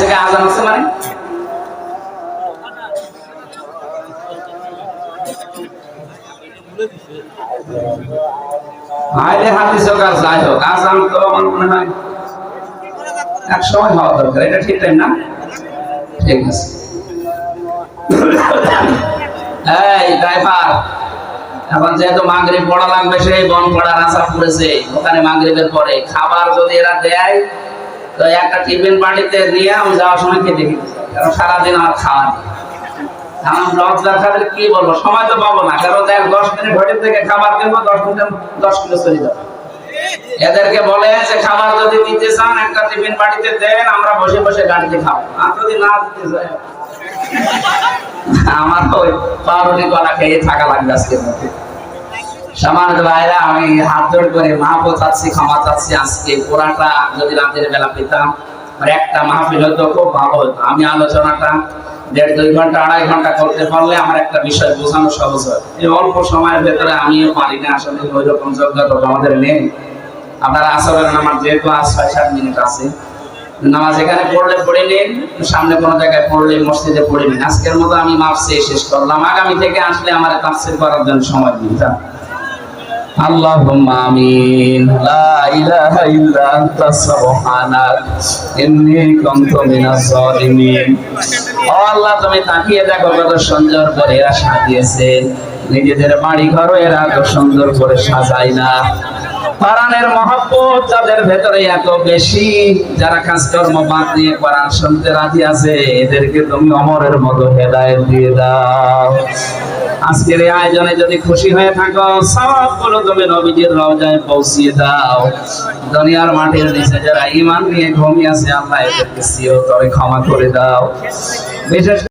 জায়গায় আজান মানে? আজান মনে এক সময় হওয়া দরকার, এটা ঠিক টাইম না? ঠিক আছে। এই ড্রাইভার, এখন যেহেতু পড়া লাগবে, সেই বন পড়া রাস্তা পড়েছে ওখানে মাগরিবের পরে খাবার যদি এরা দেয় তো একটা টিফিন নিয়ে আমি যাওয়ার সময় খেতে কারণ সারাদিন আমার খাওয়া নেই। কি বলব? সময় তো পাবো না। কারণ দেখ, দশ মিনিট থেকে খাবার কিনবো, দশ মিনিট দশ কিলো চলে যাব। এদেরকে বলে যে, খাবার যদি দিতে চান, একটা টিফিন বাড়িতে দেন, আমরা বসে বসে গাড়িতে খাব। আর যদি না দিতে চাই আমার ওই পাউরুটি কলা খেয়ে থাকা লাগবে মধ্যে। সামান্য ভাইরা, আমি হাত জোড় করে মাহফু চাচ্ছি, ক্ষমা চাচ্ছি। আজকে পুরাটা যদি রাতের বেলা পেতাম একটা মাহফিল হতো, খুব ভালো হতো। আমি আলোচনাটা দেড় দুই ঘণ্টা, আড়াই ঘণ্টা করতে পারলে আমার একটা বিষয় বোঝানো সহজ হয়। এই অল্প সময়ের ভেতরে আমিও পারি না, আসলে ওই রকম যোগ্যতা আমাদের নেই। আপনারা আসরের নামাজ যেহেতু আজ ছয়, সাত মিনিট আছে। নামাজ এখানে পড়লে পড়ে নিন, সামনে কোনো জায়গায় পড়লে মসজিদে পড়ে নিন। আজকের মতো আমি মাপসে শেষ করলাম। আগামী থেকে আসলে আমার তাফসির করার জন্য সময় দিন। اللهم آمين لا إله إلا أنت سبحانك إني كنت من الظالمين ও আল্লাহ তুমি তাকিয়ে দেখো কত সুন্দর করে এরা সাজিয়েছে নিজেদের বাড়ি ঘরও এরা এত সুন্দর করে সাজায় না কোরআনের মহব্বত যাদের ভেতরে এত বেশি। যারা কাজকর্ম বাদ দিয়ে কোরআন শুনতে রাজি আছে, এদেরকে তুমি অমরের মতো হেদায়েত দিয়ে দাও। আজকের এই আয়োজনে যদি খুশি হয়ে থাকো, সবগুলো তুমি নবীজির রওজায় পৌঁছিয়ে দাও। দুনিয়ার মাটির নিচে যারা ইমান নিয়ে ঘুমিয়ে আছে, আল্লাহ এদেরকে সিও তবে ক্ষমা করে দাও। বিশেষ